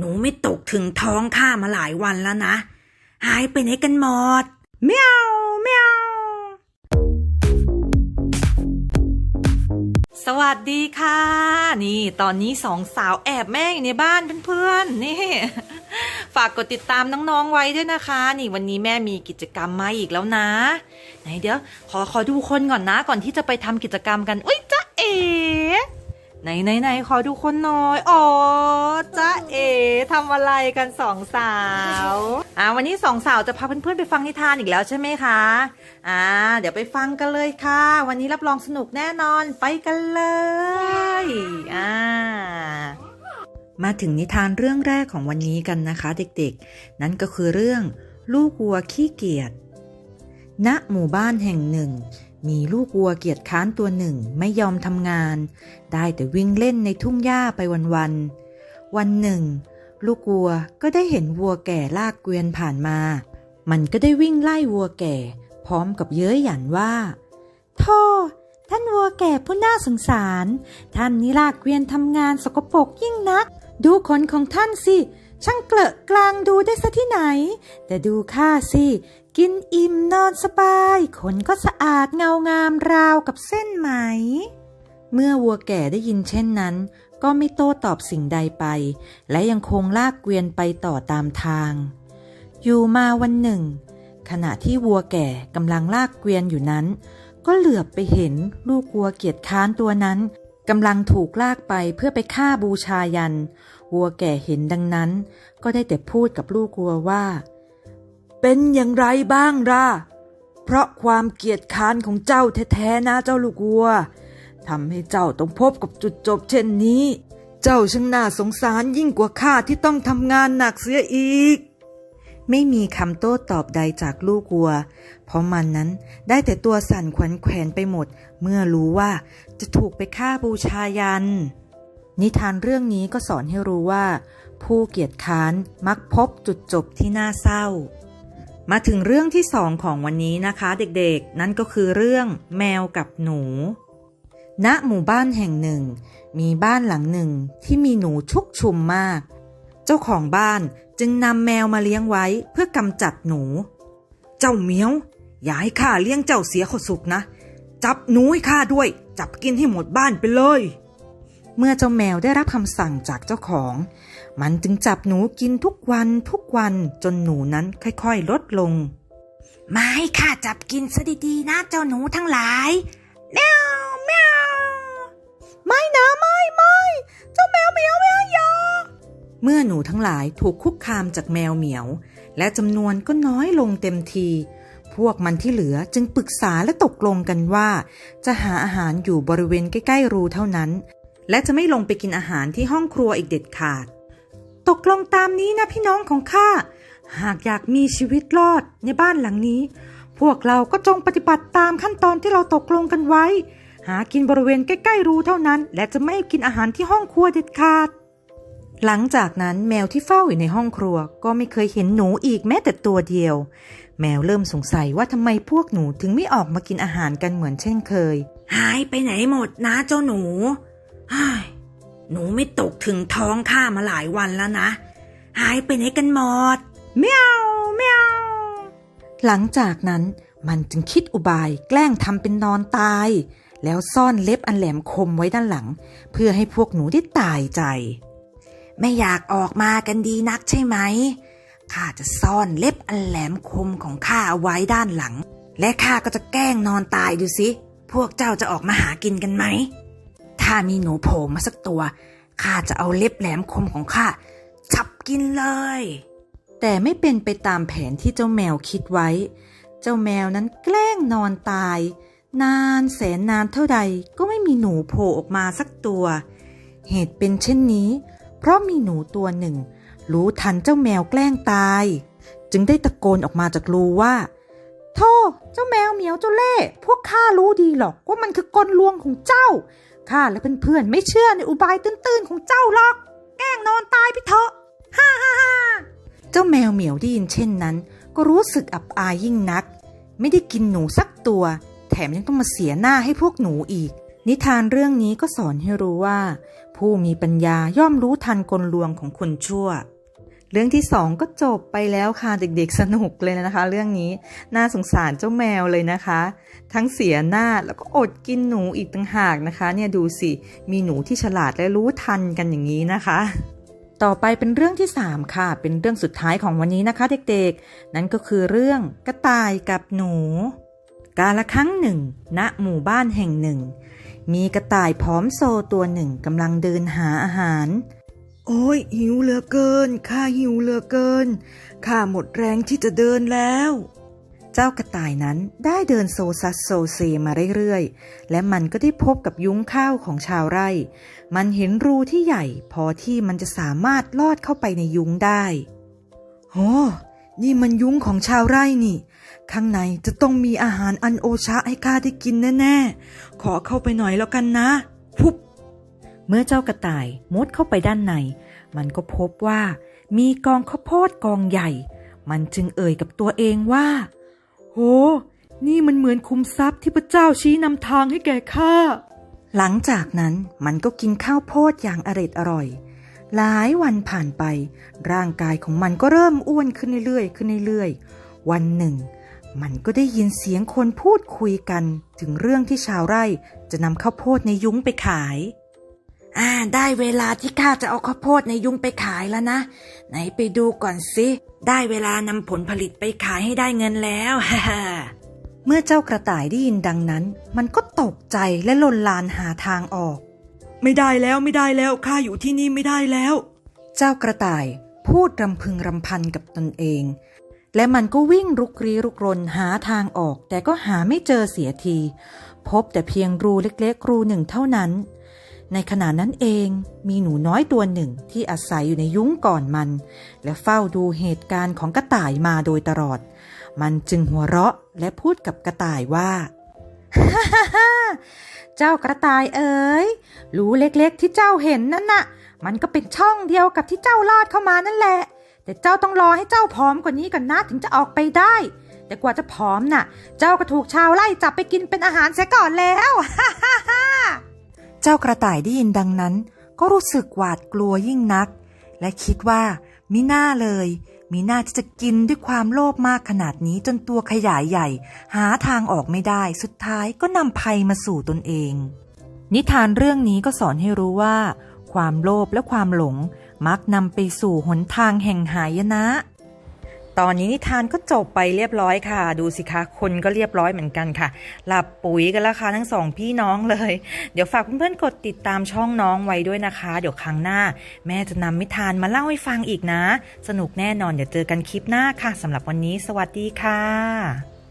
หนูไม่ตกถึงท้องข้ามาหลายวันแล้วนะ หายไปไหนกันหมดเมียวเมียวสวัสดีค่ะ นี่ ตอนนี้สองสาวแอบแม่อยู่ในบ้านเพื่อนๆนี่ ฝากกดติดตามน้องๆไว้ด้วยนะคะ นี่วันนี้แม่มีกิจกรรมมาอีกแล้วนะ ไหนเดี๋ยว ขอขอดูคนก่อนนะ ก่อนที่จะไปทำกิจกรรมกัน อุ้ยจ๊ะเอ๋ ไหนไหนไหนขอดูคนน่อยอ๋อจ๊ะเอ๋ทำอะไรกันสองสาวอ่าวันนี้สองสาวจะพาเพื่อนๆไปฟังนิทานอีกแล้วใช่ไหมคะอ่าเดี๋ยวไปฟังกันเลยค่ะ วันนี้รับรองสนุกแน่นอนไปกันเลยอ่ามาถึงนิทานเรื่องแรกของวันนี้กันนะคะ เด็กๆ นั่นก็คือเรื่อง ลูกวัวขี้เกียจณหมู่บ้านแห่งหนึ่ง มีลูกวัวเกียจค้านตัวหนึ่งไม่ยอมทำงาน ได้แต่วิ่งเล่นในทุ่งหญ้าไปวันๆ วันหนึ่ง ลูกวัวก็ได้เห็นวัวแก่ลากเกวียนผ่านมา มันก็ได้วิ่งไล่วัวแก่ พร้อมกับเย้ยหยันว่าท่อท่านวัวแก่ผู้น่าสงสาร ท่านนี่ลากเกวียนทำงานสกปรกยิ่งนัก ดูขนของท่านสิ ช่างเกลอะกลางดูได้ซะที่ไหน แต่ดูข้าสิ กินอิ่มนอนสบาย ขนก็สะอาดเงางามราวกับเส้นไหม เมื่อวัวแก่ได้ยินเช่นนั้น ก็ไม่โต้ตอบสิ่งใดไป และยังคงลากเกวียนไปต่อตามทาง อยู่มาวันหนึ่ง ขณะที่วัวแก่กำลังลากเกวียนอยู่นั้น ก็เหลือบไปเห็นลูกวัวเกียจค้านตัวนั้นกำลังถูกลากไปเพื่อไปฆ่าบูชายัน วัวแก่เห็นดังนั้น ก็ได้แต่พูดกับลูกวัวว่า เป็นอย่างไรบ้างล่ะ เพราะความเกียจค้านของเจ้าแท้ๆนะเจ้าลูกวัวทำให้เจ้าต้องพบกับจุดจบเช่นนี้ เจ้าช่างน่าสงสารยิ่งกว่าข้าที่ต้องทำงานหนักเสียอีก ไม่มีคำโต้ตอบใดจากลูกวัว เพราะมันนั้นได้แต่ตัวสั่นขวัญแขวนไปหมด เมื่อรู้ว่าจะถูกไปฆ่าบูชายัน นิทานเรื่องนี้ก็สอนให้รู้ว่า ผู้เกียจค้านมักพบจุดจบที่น่าเศร้า มาถึงเรื่องที่สองของวันนี้นะคะเด็กๆ นั่นก็คือเรื่องแมวกับหนู ณหมู่บ้านแห่งหนึ่ง มีบ้านหลังหนึ่งที่มีหนูชุกชุมมาก เจ้าของบ้านจึงนำแมวมาเลี้ยงไว้เพื่อกำจัดหนู เจ้าเมียวอย่าให้ข้าเลี้ยงเจ้าเสียขสุกนะ จับหนูให้ข้าด้วย จับกินให้หมดบ้านไปเลย เมื่อเจ้าแมวได้รับคำสั่งจากเจ้าของ มันจึงจับหนูกินทุกวันทุกวันจนหนูนั้นค่อยๆ ลดลง มาให้ข้าจับกินซะดีๆนะเจ้าหนูทั้งหลายแมวแมวไม่นะไม่ไม่เจ้าแมวเหมียวแมวยอเมื่อหนูทั้งหลายถูกคุกคามจากแมวเหมียว และจำนวนก็น้อยลงเต็มทีพวกมันที่เหลือจึงปรึกษาและตกลงกันว่า จะหาอาหารอยู่บริเวณใกล้ ๆ รูเท่านั้น และจะไม่ลงไปกินอาหารที่ห้องครัวอีกเด็ดขาด ตกลงตามนี้นะพี่น้องของข้า หากอยากมีชีวิตรอดในบ้านหลังนี้ พวกเราก็จงปฏิบัติตามขั้นตอนที่เราตกลงกันไว้ หากินบริเวณใกล้ๆรูเท่านั้น และจะไม่กินอาหารที่ห้องครัวเด็ดขาด หลังจากนั้นแมวที่เฝ้าอยู่ในห้องครัว ก็ไม่เคยเห็นหนูอีกแม้แต่ตัวเดียว แมวเริ่มสงสัยว่าทำไมพวกหนูถึงไม่ออกมากินอาหารกันเหมือนเช่นเคย หายไปไหนหมดนะเจ้าหนู หนูไม่ตกถึงท้องข้ามาหลายวันแล้วนะ หายไปไหนกันหมดเมียวเมียวหลังจากนั้นมันจึงคิดอุบายแกล้งทำเป็นนอนตาย แล้วซ่อนเล็บอันแหลมคมไว้ด้านหลัง เพื่อให้พวกหนูได้ตายใจ ไม่อยากออกมากันดีนักใช่ไหมข้าจะซ่อนเล็บอันแหลมคมของข้าเอาไว้ด้านหลัง และข้าก็จะแกล้งนอนตายดูสิ พวกเจ้าจะออกมาหากินกันไหม ถ้ามีหนูโผล่มาสักตัวข้าจะเอาเล็บแหลมคมของข้าจับกินเลย แต่ไม่เป็นไปตามแผนที่เจ้าแมวคิดไว้ เจ้าแมวนั้นแกล้งนอนตาย นานแสนนานเท่าใดก็ไม่มีหนูโผล่ออกมาสักตัว เหตุเป็นเช่นนี้ เพราะมีหนูตัวหนึ่ง รู้ทันเจ้าแมวแกล้งตาย จึงได้ตะโกนออกมาจากรูว่าโธ่เจ้าแมวเหมียวเจ้าเล่ห์พวกข้ารู้ดีหรอกว่ามันคือกลลวงของเจ้า ข้าและเพื่อนๆไม่เชื่อในอุบายตื้นๆของเจ้าหรอก แกล้งนอนตายไปเถอะฮ่าฮ่าฮ่าเจ้าแมวเหมียวได้ยินเช่นนั้น ก็รู้สึกอับอายยิ่งนัก ไม่ได้กินหนูสักตัว แถมยังต้องมาเสียหน้าให้พวกหนูอีก นิทานเรื่องนี้ก็สอนให้รู้ว่า ผู้มีปัญญาย่อมรู้ทันกลลวงของคนชั่ว เรื่องที่สองก็จบไปแล้วค่ะเด็กๆสนุกเลยนะคะ เรื่องนี้น่าสงสารเจ้าแมวเลยนะคะ ทั้งเสียหน้าแล้วก็อดกินหนูอีกต่างหากนะคะ เนี่ยดูสิมีหนูที่ฉลาดและรู้ทันกันอย่างนี้นะคะ ต่อไปเป็นเรื่องที่ 3 ค่ะ เป็นเรื่องสุดท้ายของวันนี้นะคะ เด็กๆ นั่นก็คือเรื่องกระต่ายกับหนู กาละครั้งหนึ่งณหมู่บ้านแห่งหนึ่ง มีกระต่ายผอมโซตัวหนึ่งกำลังเดินหาอาหาร โอ้ยหิวเหลือเกิน ข้าหิวเหลือเกิน ข้าหมดแรงที่จะเดินแล้ว เจ้ากระต่ายนั้นได้เดินโซซัสโซเซมาเรื่อยๆ และมันก็ได้พบกับยุ้งข้าวของชาวไร่ มันเห็นรูที่ใหญ่ พอที่มันจะสามารถลอดเข้าไปในยุ้งได้โอ้นี่มันยุ้งของชาวไร่นี่ ข้างในจะต้องมีอาหารอันโอชะให้ข้าได้กินแน่ๆ ขอเข้าไปหน่อยแล้วกันนะ พุบ เมื่อเจ้ากระต่ายมุดเข้าไปด้านใน มันก็พบว่า มีกองข้าวโพดกองใหญ่ มันจึงเอ่ยกับตัวเองว่า โห นี่มันเหมือนคุมทรัพย์ที่พระเจ้าชี้นำทางให้แก่ข้า หลังจากนั้นมันก็กินข้าวโพดอย่างอร็ดอร่อย หลายวันผ่านไป ร่างกายของมันก็เริ่มอ้วนขึ้นเรื่อยๆขึ้นเรื่อยๆ วันหนึ่ง มันก็ได้ยินเสียงคนพูดคุยกัน ถึงเรื่องที่ชาวไร่จะนำข้าวโพดในยุ้งไปขาย อ่าได้เวลาที่ข้าจะเอาข้าวโพดในยุ้งไปขายแล้วนะ ไหนไปดูก่อนสิได้เวลานำผลผลิตไปขายให้ได้เงินแล้วฮ่าฮ่าเมื่อเจ้ากระต่ายได้ยินดังนั้น มันก็ตกใจและลนลานหาทางออก ไม่ได้แล้วไม่ได้แล้วข้าอยู่ที่นี่ไม่ได้แล้ว เจ้ากระต่ายพูดรำพึงรำพันกับตนเอง และมันก็วิ่งรุกรีรุกรนหาทางออก แต่ก็หาไม่เจอเสียที พบแต่เพียงรูเล็กๆรูหนึ่งเท่านั้น ในขณะนั้นเองมีหนูน้อยตัวหนึ่งที่อาศัยอยู่ในยุ้งก่อนมัน และเฝ้าดูเหตุการณ์ของกระต่ายมาโดยตลอด มันจึงหัวเราะและพูดกับกระต่ายว่าฮ่าฮ่าเจ้ากระต่ายเอ๋ยรูเล็กๆที่เจ้าเห็นนั่นน่ะ มันก็เป็นช่องเดียวกับที่เจ้าลอดเข้ามานั่นแหละ แต่เจ้าต้องรอให้เจ้าผอมกว่านี้ก่อนนะถึงจะออกไปได้ แต่กว่าจะผอมน่ะ เจ้าก็ถูกชาวไร่จับไปกินเป็นอาหารเสียก่อนแล้วฮ่าฮ่า เจ้ากระต่ายได้ยินดังนั้น ก็รู้สึกหวาดกลัวยิ่งนัก และคิดว่ามิน่าเลย มีหน้าที่จะกินด้วยความโลภมากขนาดนี้จนตัวขยายใหญ่ หาทางออกไม่ได้ สุดท้ายก็นำภัยมาสู่ตนเอง นิทานเรื่องนี้ก็สอนให้รู้ว่า ความโลภและความหลง มักนำไปสู่หนทางแห่งหายนะ ตอนนี้นิทานก็จบไปเรียบร้อยค่ะ ดูสิคะคนก็เรียบร้อยเหมือนกันค่ะ หลับปุ๋ยกันแล้วค่ะทั้งสองพี่น้องเลย เดี๋ยวฝากเพื่อนๆกดติดตามช่องน้องไว้ด้วยนะคะ เดี๋ยวครั้งหน้า แม่จะนำนิทานมาเล่าให้ฟังอีกนะ สนุกแน่นอนเดี๋ยวเจอกันคลิปหน้าค่ะสำหรับวันนี้ สวัสดีค่ะ